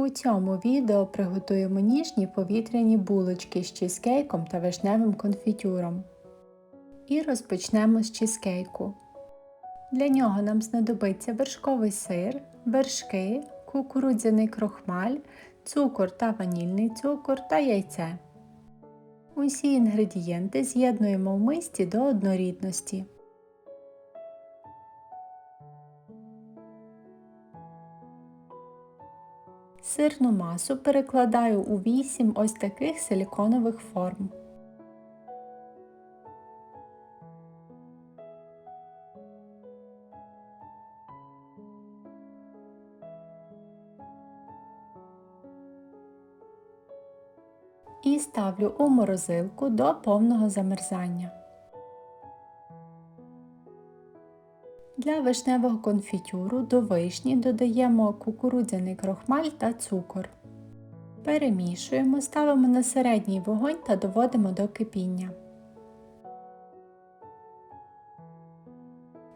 У цьому відео приготуємо ніжні повітряні булочки з чизкейком та вишневим конфітюром. І розпочнемо з чизкейку. Для нього нам знадобиться вершковий сир, вершки, кукурудзяний крохмаль, цукор та ванільний цукор та яйце. Усі інгредієнти з'єднуємо в мисці до однорідності. Сирну масу перекладаю у 8 ось таких силіконових форм. І ставлю у морозилку до повного замерзання. Для вишневого конфітюру до вишні додаємо кукурудзяний крохмаль та цукор. Перемішуємо, ставимо на середній вогонь та доводимо до кипіння.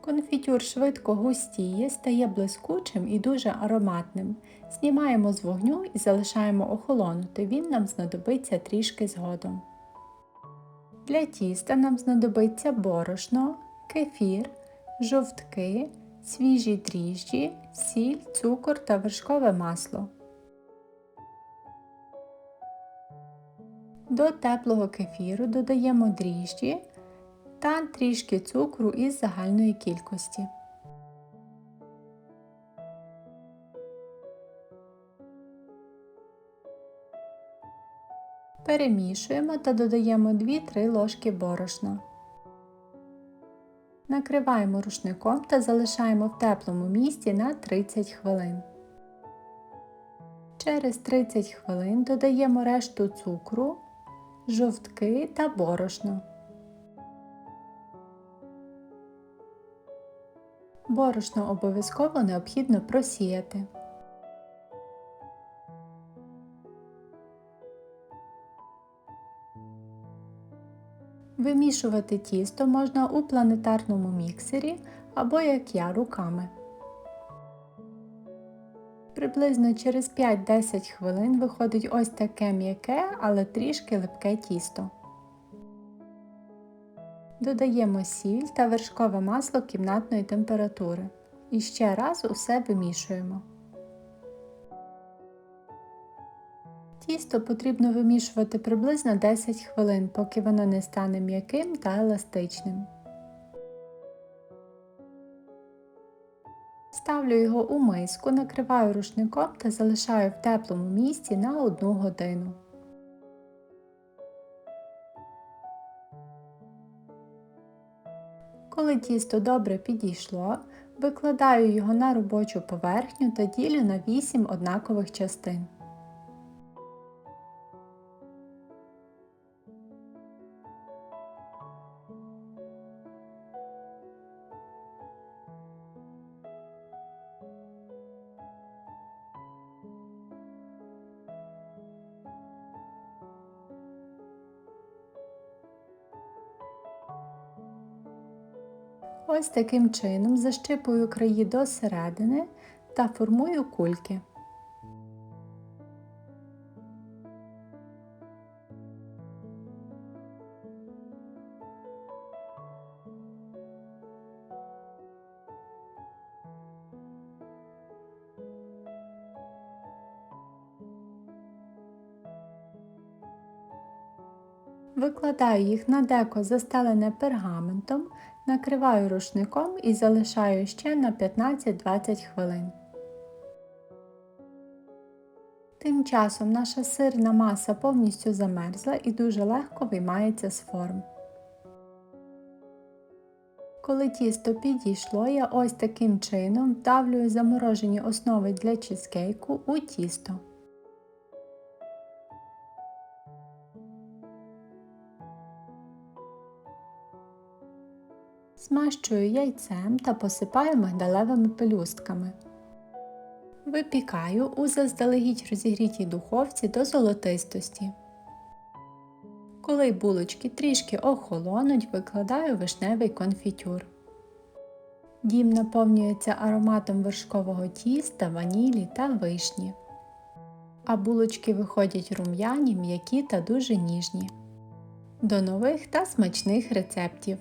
Конфітюр швидко густіє, стає блискучим і дуже ароматним. Знімаємо з вогню і залишаємо охолонути, він нам знадобиться трішки згодом. Для тіста нам знадобиться борошно, кефір жовтки, свіжі дріжджі, сіль, цукор та вершкове масло. До теплого кефіру додаємо дріжджі та трішки цукру із загальної кількості. Перемішуємо та додаємо 2-3 ложки борошна. Накриваємо рушником та залишаємо в теплому місці на 30 хвилин. Через 30 хвилин додаємо решту цукру, жовтки та борошно. Борошно обов'язково необхідно просіяти. Вимішувати тісто можна у планетарному міксері або, як я, руками. Приблизно через 5-10 хвилин виходить ось таке м'яке, але трішки липке тісто. Додаємо сіль та вершкове масло кімнатної температури. І ще раз усе вимішуємо. Тісто потрібно вимішувати приблизно 10 хвилин, поки воно не стане м'яким та еластичним. Ставлю його у миску, накриваю рушником та залишаю в теплому місці на 1 годину. Коли тісто добре підійшло, викладаю його на робочу поверхню та ділю на 8 однакових частин. Ось таким чином защипую краї до середини та формую кульки. Викладаю їх на деко застелене пергаментом, накриваю рушником і залишаю ще на 15-20 хвилин. Тим часом наша сирна маса повністю замерзла і дуже легко виймається з форм. Коли тісто підійшло, я ось таким чином вдавлюю заморожені основи для чизкейку у тісто. Змащую яйцем та посипаю мигдалевими пелюстками. Випікаю у заздалегідь розігрітій духовці до золотистості. Коли булочки трішки охолонуть, викладаю вишневий конфітюр. Дім наповнюється ароматом вершкового тіста, ванілі та вишні. а булочки виходять рум'яні, м'які та дуже ніжні. До нових та смачних рецептів!